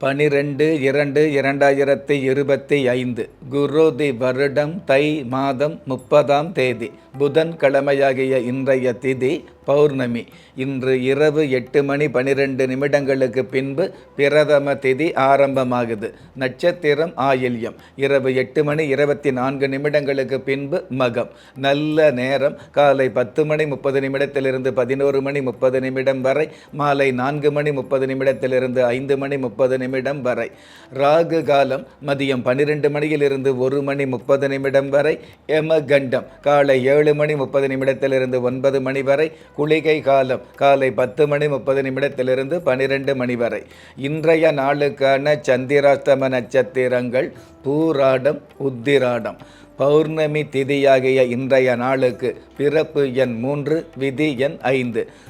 பனிரெண்டு இரண்டு இரண்டாயிரத்தி இருபத்தி ஐந்து குருதி வருடம் தை மாதம் முப்பதாம் தேதி புதன்கிழமையாகிய இன்றைய திதி பௌர்ணமி. இன்று இரவு எட்டு மணி பனிரெண்டு நிமிடங்களுக்கு பின்பு பிரதம திதி ஆரம்பமாகுது. நட்சத்திரம் ஆயில்யம். இரவு எட்டு மணி இருபத்தி நான்கு நிமிடங்களுக்கு பின்பு மகம். நல்ல நேரம். காலை பத்து மணி முப்பது நிமிடத்திலிருந்து பதினோரு மணி முப்பது நிமிடம் வரை. மாலை நான்கு மணி முப்பது நிமிடத்திலிருந்து ஐந்து மணி முப்பது நிமிடம் வரை. ராகு காலம். மதியம் பன்னிரெண்டு மணியிலிருந்து ஒரு மணி முப்பது நிமிடம் வரை. யமகண்டம். காலை ஏழு மணி முப்பது நிமிடத்திலிருந்து ஒன்பது மணி வரை. குளிகை காலம் காலை பத்து மணி முப்பது நிமிடத்திலிருந்து பனிரெண்டு மணி வரை. இன்றைய நாளுக்கான சந்திராஷ்டம நட்சத்திரங்கள் பூராடம் உத்திராடம். பௌர்ணமி திதியாகிய இன்றைய நாளுக்கு பிறப்பு எண் மூன்று விதி எண் ஐந்து.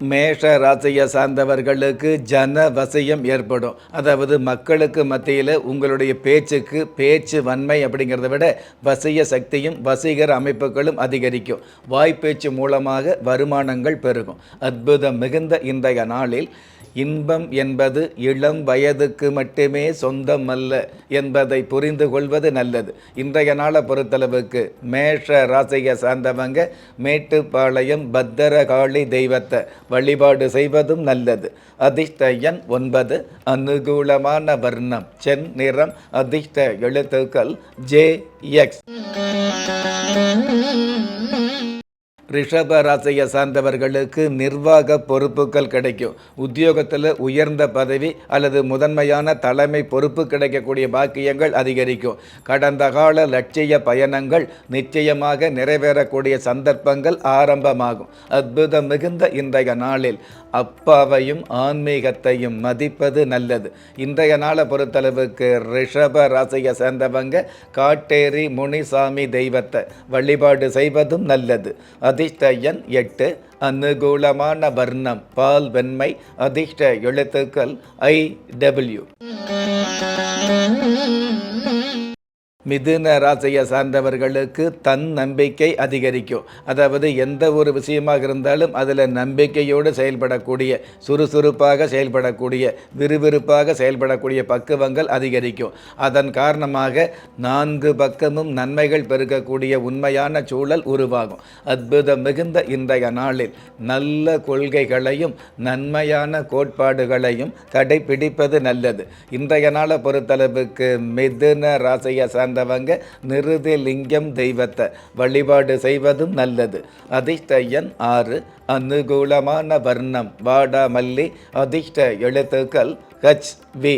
மேஷ ராசியை சார்ந்தவர்களுக்கு ஜன வசியம் ஏற்படும். அதாவது மக்களுக்கு மத்தியில் உங்களுடைய பேச்சுக்கு பேச்சு வன்மை அப்படிங்கிறத விட வசிய சக்தியும் வசீகர அமைப்புகளும் அதிகரிக்கும். வாய்ப்பேச்சு மூலமாக வருமானங்கள் பெருகும். அற்புதம் மிகுந்த இன்றைய நாளில் இன்பம் என்பது இளம் வயதுக்கு மட்டுமே சொந்தம் அல்ல என்பதை புரிந்து கொள்வது நல்லது. இன்றைய நாளை பொறுத்தளவுக்கு மேஷ ராசியை சார்ந்தவங்க மேட்டுப்பாளையம் பத்திரகாளி தெய்வத்தை வழிபாடு செய்வதும் நல்லது. அதிர்ஷ்ட எண் ஒன்பது அனுகூலமான வர்ணம். சென் நிறம் அதிர்ஷ்ட எழுத்துக்கள் ஜே எக்ஸ். ரிஷப ராசியை சார்ந்தவர்களுக்கு நிர்வாக பொறுப்புகள் கிடைக்கும். உத்தியோகத்தில் உயர்ந்த பதவி அல்லது முதன்மையான தலைமை பொறுப்பு கிடைக்கக்கூடிய பாக்கியங்கள் அதிகரிக்கும். கடந்த கால லட்சிய பயணங்கள் நிச்சயமாக நிறைவேறக்கூடிய சந்தர்ப்பங்கள் ஆரம்பமாகும். அற்புதம் மிகுந்த இன்றைய நாளில் அப்பாவையும் ஆன்மீகத்தையும் மதிப்பது நல்லது. இன்றைய நாளை பொறுத்தளவுக்கு ரிஷப ராசியை சேர்ந்தவங்க காட்டேரி முனிசாமி தெய்வத்தை வழிபாடு செய்வதும் நல்லது. அது எண் எட்டு அனுகூலமான வர்ணம் பால் வெண்மை அதிர்ஷ்ட எழுத்துக்கள் ஐ டபிள்யூ. மிதுன ராசியை சார்ந்தவர்களுக்கு தன் நம்பிக்கை அதிகரிக்கும். அதாவது எந்த ஒரு விஷயமாக இருந்தாலும் அதில் நம்பிக்கையோடு செயல்படக்கூடிய சுறுசுறுப்பாக செயல்படக்கூடிய விறுவிறுப்பாக செயல்படக்கூடிய பக்குவங்கள் அதிகரிக்கும். அதன் காரணமாக நான்கு பக்கமும் நன்மைகள் பெருக்கக்கூடிய உண்மையான சூழல் உருவாகும். அற்புதம் மிகுந்த இன்றைய நாளில் நல்ல கொள்கைகளையும் நன்மையான கோட்பாடுகளையும் கடைபிடிப்பது நல்லது. இன்றைய நாளை பொறுத்தளவுக்கு மிதுன ராசியை சார்ந்த சேர்ந்தவங்க நிருதிலிங்கம் தெய்வத்தை வழிபாடு செய்வதும் நல்லது. அதிர்ஷ்டயன் ஆறு அனுகூலமான வர்ணம். வாடாமல்லி அதிர்ஷ்ட எழுத்துக்கள் ஹச் வி.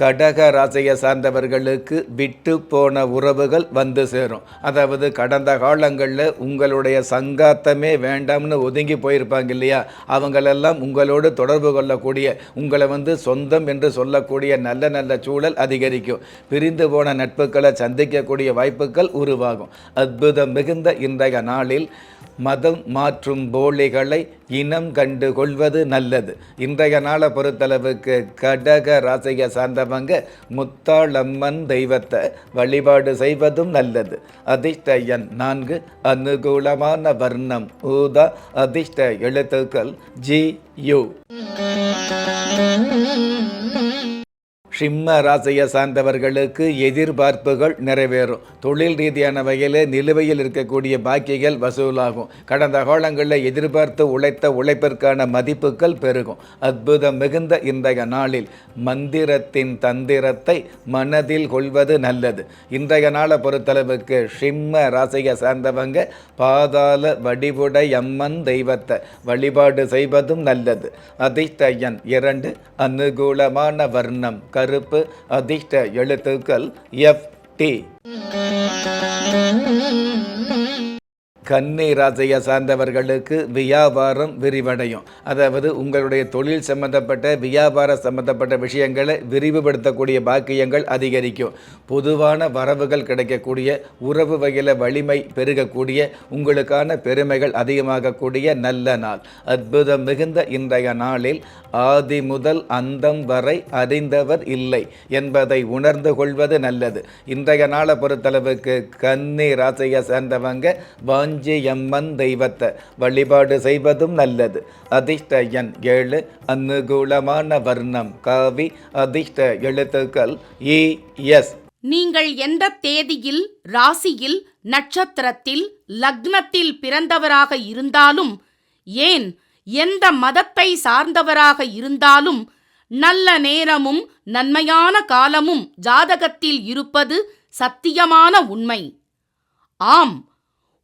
கடக ராசியை சார்ந்தவர்களுக்கு விட்டு போன உறவுகள் வந்து சேரும். அதாவது கடந்த காலங்களில் உங்களுடைய சங்காத்தமே வேண்டாம்னு ஒதுங்கி போயிருப்பாங்க இல்லையா? அவங்களெல்லாம் உங்களோடு தொடர்பு கொள்ளக்கூடிய உங்களை வந்து சொந்தம் என்று சொல்லக்கூடிய நல்ல நல்ல சூழல் அதிகரிக்கும். பிரிந்து போன நட்புகளை சந்திக்கக்கூடிய வாய்ப்புகள் உருவாகும். அற்புதம் மிகுந்த இன்றைய நாளில் மதம் மாற்றும் போலிகளை இனம் கண்டு கொள்வது நல்லது. இன்றைய நாளை பொறுத்தளவுக்கு கடக ராசியை சார்ந்தவங்க முத்தாளம்மன் தெய்வத்தை வழிபாடு செய்வதும் நல்லது. அதிர்ஷ்ட எண் நான்கு அனுகூலமான வர்ணம் ஊதா அதிர்ஷ்ட எழுத்துக்கள் ஜி யு. சிம்ம ராசியை சார்ந்தவர்களுக்கு எதிர்பார்ப்புகள் நிறைவேறும். தொழில் ரீதியான வகையில் நிலுவையில் இருக்கக்கூடிய பாக்கிகள் வசூலாகும். கடந்த காலங்களில் எதிர்பார்த்து உழைத்த உழைப்பிற்கான மதிப்புகள் பெருகும். அற்புதம் மிகுந்த இன்றைய நாளில் மந்திரத்தின் தந்திரத்தை மனதில் கொள்வது நல்லது. இன்றைய நாளை பொறுத்தளவுக்கு சிம்ம ராசியை சார்ந்தவங்க பாதாள வடிவுடை அம்மன் தெய்வத்தை வழிபாடு செய்வதும் நல்லது. அதிர்ஷ்ட எண் இரண்டு அனுகூலமான வர்ணம் கருப்பு அதிர்ஷ்ட எழுத்துக்கள் எஃப் டி கன்னி ராசியை சார்ந்தவர்களுக்கு வியாபாரம் விரிவடையும். அதாவது உங்களுடைய தொழில் சம்பந்தப்பட்ட வியாபார சம்பந்தப்பட்ட விஷயங்களை விரிவுபடுத்தக்கூடிய பாக்கியங்கள் அதிகரிக்கும். பொதுவான வரவுகள் கிடைக்கக்கூடிய உறவு வகையில் வலிமை பெருகக்கூடிய உங்களுக்கான பெருமைகள் அதிகமாகக்கூடிய நல்ல நாள். அற்புதம் மிகுந்த இன்றைய நாளில் ஆதி முதல் அந்தம் வரை அறிந்தவர் இல்லை என்பதை உணர்ந்து கொள்வது நல்லது. இன்றைய நாளை பொறுத்தளவுக்கு கன்னி ராசியை சேர்ந்தவங்க வாஞ்சியம்மன் தெய்வத்தை வழிபாடு செய்வதும் நல்லது. அதிர்ஷ்ட எண் ஏழு அனுகூலமான வர்ணம் காவி அதிர்ஷ்ட எழுத்துக்கள் இ எஸ். நீங்கள் எந்த தேதியில் ராசியில் நட்சத்திரத்தில் லக்னத்தில் பிறந்தவராக இருந்தாலும் ஏன் எந்த மதத்தை சார்ந்தவராக இருந்தாலும் நல்ல நேரமும் நன்மையான காலமும் ஜாதகத்தில் இருப்பது சத்தியமான உண்மை. ஆம்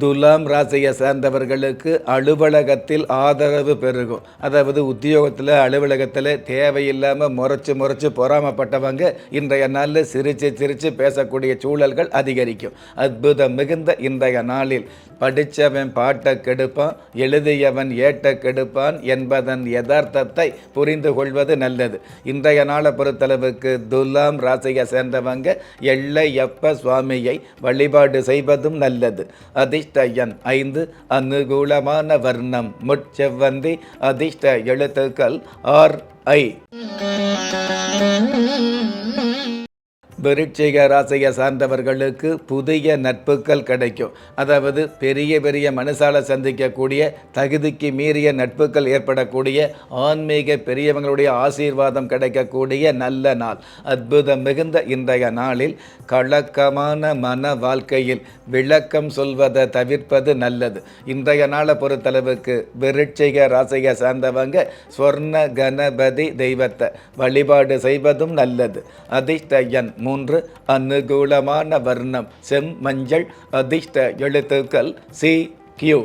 துலாம் ராசியை சார்ந்தவர்களுக்கு அலுவலகத்தில் ஆதரவு பெருகும். அதாவது உத்தியோகத்தில் அலுவலகத்தில் தேவையில்லாமல் முறைச்சு முறைச்சு பொறாமப்பட்டவங்க இன்றைய நாளில் சிரித்து சிரித்து பேசக்கூடிய சூழல்கள் அதிகரிக்கும். அற்புதம் மிகுந்த இன்றைய நாளில் படித்தவன் பாட்டை கெடுப்பான் எழுதியவன் ஏட்ட கெடுப்பான் என்பதன் யதார்த்தத்தை புரிந்து கொள்வது நல்லது. இன்றைய நாளை பொறுத்தளவுக்கு துலாம் ராசியை சேர்ந்தவங்க எல்லையப்ப சுவாமியை வழிபாடு செய்வதும் நல்லது. அதிர்ஷ்ட எண் ஐந்து அனுகூலமான வர்ணம் முட்செவ்வந்தி அதிர்ஷ்ட எழுத்துக்கள் ஆர் ஐ. விருட்சிக ராசியை சார்ந்தவர்களுக்கு புதிய நட்புகள் கிடைக்கும். அதாவது பெரிய பெரிய மனுஷால சந்திக்கக்கூடிய தகுதிக்கு மீறிய நட்புகள் ஏற்படக்கூடிய ஆன்மீக பெரியவங்களுடைய ஆசீர்வாதம் கிடைக்கக்கூடிய நல்ல நாள். அற்புதம் மிகுந்த இன்றைய நாளில் கலக்கமான மன வாழ்க்கையில் விளக்கம் சொல்வதை தவிர்ப்பது நல்லது. இன்றைய நாளை பொறுத்தளவுக்கு விருட்சிக ராசியை சார்ந்தவங்க ஸ்வர்ண கணபதி தெய்வத்தை வழிபாடு செய்வதும் நல்லது. அதிர்ஷ்ட எண் மூன்று அனுகூலமான வர்ணம். செம் மஞ்சள் அதிர்ஷ்ட எழுத்துக்கள் சி கியூ.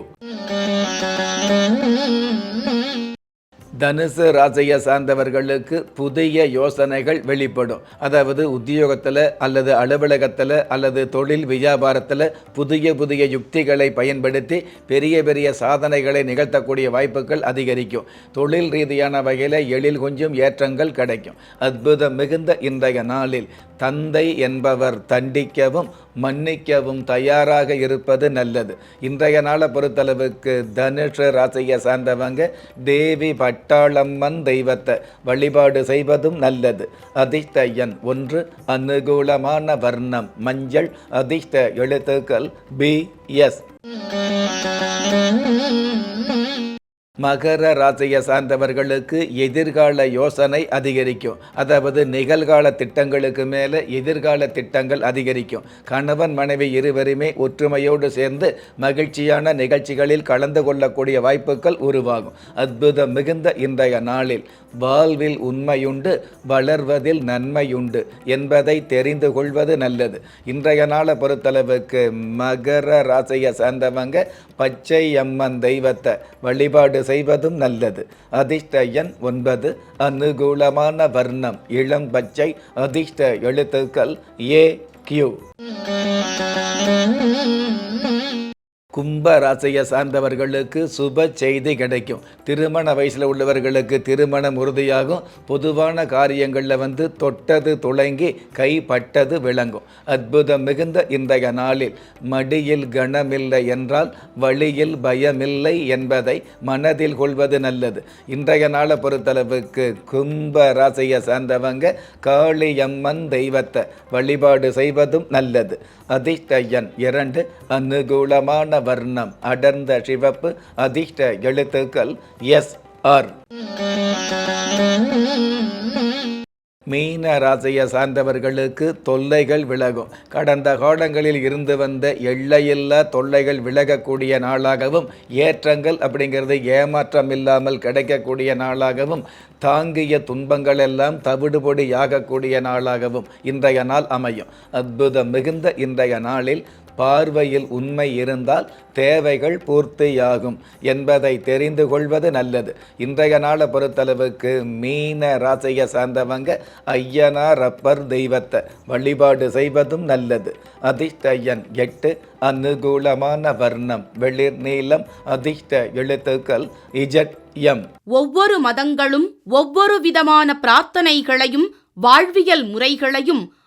தனுசு ராசியை சார்ந்தவர்களுக்கு புதிய யோசனைகள் வெளிப்படும். அதாவது உத்தியோகத்தில் அல்லது அலுவலகத்தில் அல்லது தொழில் வியாபாரத்தில் புதிய புதிய யுக்திகளை பயன்படுத்தி பெரிய பெரிய சாதனைகளை நிகழ்த்தக்கூடிய வாய்ப்புகள் அதிகரிக்கும். தொழில் ரீதியான வகையில் எழில் கொஞ்சம் ஏற்றங்கள் கிடைக்கும். அற்புதம் மிகுந்த இன்றைய நாளில் தந்தை என்பவர் தண்டிக்கவும் மன்னிக்கவும் தயாராக இருப்பது நல்லது. இன்றைய நாளை பொறுத்தளவுக்கு தனுஷ ராசியை சார்ந்தவங்க தேவி பட் பட்டாளம்மன் தெய்வத்தை வழிபாடு செய்வதும் நல்லது. அதிர்ஷ்ட எண் ஒன்று அனுகூலமான வர்ணம். மஞ்சள் அதிர்ஷ்ட எழுத்துக்கள் பி எஸ் மகர ராசியை சார்ந்தவர்களுக்கு எதிர்கால யோசனை அதிகரிக்கும். அதாவது நிகழ்கால திட்டங்களுக்கு மேலே எதிர்கால திட்டங்கள் அதிகரிக்கும். கணவன் மனைவி இருவருமே ஒற்றுமையோடு சேர்ந்து மகிழ்ச்சியான நிகழ்ச்சிகளில் கலந்து கொள்ளக்கூடிய வாய்ப்புகள் உருவாகும். அற்புதம் மிகுந்த இன்றைய நாளில் வாழ்வில் உண்மையுண்டு வளர்வதில் நன்மையுண்டு என்பதை தெரிந்து கொள்வது நல்லது. இன்றைய நாளை பொறுத்தளவுக்கு மகர ராசியை சார்ந்தவங்க பச்சை அம்மன் தெய்வத்தை வழிபாடு செய்வதும் நல்லது. அதிர்ஷ்ட எண் ஒன்பது அனுகூலமான வர்ணம் இளம் பச்சை அதிர்ஷ்ட எழுத்துக்கள் ஏ கியூ. கும்ப ராசியை சார்ந்தவர்களுக்கு சுப செய்தி கிடைக்கும். திருமண வயசில் உள்ளவர்களுக்கு திருமணம் உறுதியாகும். பொதுவான காரியங்களில் வந்து தொட்டது துளங்கி கைப்பட்டது விளங்கும். அற்புதம் மிகுந்த இன்றைய நாளில். மடியில் கனமில்லை என்றால் வழியில் பயமில்லை என்பதை மனதில் கொள்வது நல்லது. இன்றைய நாளை பொறுத்தளவுக்கு கும்ப ராசியை சார்ந்தவங்க காளியம்மன் தெய்வத்தை வழிபாடு செய்வதும் நல்லது. அதிர்ஷ்ட எண் இரண்டு அனுகூலமான வர்ணம் அடர்ந்த சிவப்பு அதிர்ஷ்ட எழுத்துக்கள் எஸ் ஆர். மீன ராசியை சார்ந்தவர்களுக்கு தொல்லைகள் விலகும். கடந்த காலங்களில் இருந்து வந்த எல்லையில்லா தொல்லைகள் விலகக்கூடிய நாளாகவும் ஏற்றங்கள் அப்படிங்கிறது ஏமாற்றம் இல்லாமல் கிடைக்கக்கூடிய நாளாகவும் தாங்கிய துன்பங்கள் எல்லாம் தவிடுபொடியாகக்கூடிய நாளாகவும் இன்றைய நாள் அமையும். அற்புதம் மிகுந்த இன்றைய நாளில் பார்வையில் உண்மை இருந்தால் தேவைகள் பூர்த்தியாகும் என்பதை தெரிந்து கொள்வது நல்லது. இன்றைய நாளை பொறுத்தளவுக்கு மீன ராசியை சார்ந்தவங்க ஐயனா ரப்பர் தெய்வத்தை வழிபாடு செய்வதும் நல்லது. அதிர்ஷ்டயன் எட்டு அனுகூலமான வர்ணம் வெளிர் நீளம் அதிர்ஷ்ட எழுத்துக்கள் இஜட் எம். ஒவ்வொரு மதங்களும் ஒவ்வொரு விதமான பிரார்த்தனைகளையும் வாழ்வியல் முறைகளையும்